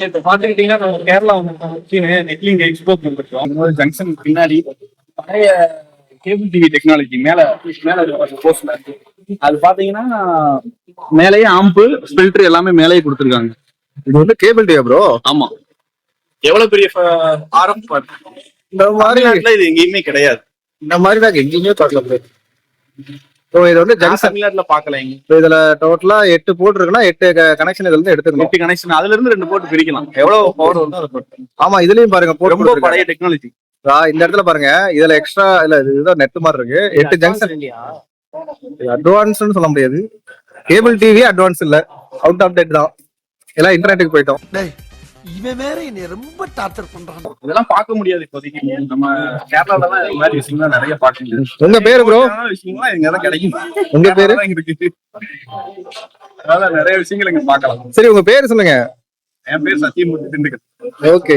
இப்ப நம்ம கேரளா வந்து நெட்லிங் எக்ஸ்போ பண்ணிருக்கோம் ஜங்ஷன் பின்னாடி பழைய கேபிள் டிவி டெக்னாலஜி மேல மேல போஸ்ட்ல அது பாத்தீங்கன்னா மேலேயே ஆம்பு ஃபில்டர் எல்லாமே மேலேயே கொடுத்துருக்காங்க. இது வந்து கேபிள் டிவியா ப்ரோ ஆமா. எவ்வளவு பெரிய ஃப- ஆரம் பாரு. இந்த மாதிரி இது எங்கேயுமே கிடையாது. இந்த மாதிரி நாங்க எங்கேயுமே பார்க்கல ப்ரோ ஸோ இது வந்து ஜங்ஷன் தமிழ்நாட்டுல பாக்கல எங்க? இதுல டோட்டலா எட்டு போர்ட் இருக்குன்னா எட்டு கனெக்ஷன் இதுல இருந்து எடுத்துக்கணும். நெட் கனெக்ஷன் அதுல இருந்து ரெண்டு போட்டு பிரிக்கலாம். எவ்வளவு பவர் வருதோ போட்டு ஆமா இதுலயும் பாருங்க போர்ட் ரொம்ப பழைய டெக்னாலஜி இந்த இடத்துல பாருங்க இதுல எக்ஸ்ட்ரா இல்ல இது இதுதான் நெட் மாதிரி இருக்கு. எட்டு ஜங்ஷன் அட்வான்ஸ்னு சொல்ல முடியாது. கேபிள் டிவி அட்வான்ஸ் இல்ல. அவுட் ஆஃப் டேட் தான். எல்லாம் இன்டர்நெட்டுக்கு போயிட்டோம். டேய் இவன் வேற என்னை ரொம்ப டார்ச்சர் பண்றான். இதெல்லாம் பார்க்க முடியாது இப்போதைக்கு. நம்ம கேரளால தான் இந்த மாதிரி விஷயங்கள்லாம் நிறைய பார்க்க முடியும் உங்க பேரு ப்ரோ விஷயங்கள்லாம் இங்க தான் கிடைக்கும். உங்க பேரு? இருக்கு. அதனால நிறைய விஷயங்கள் இங்க பார்க்கலாம். சரி உங்க பேரு சொல்லுங்க. என் பேர் சத்தியமூர்த்தி திண்டுக்கல். ஓகே.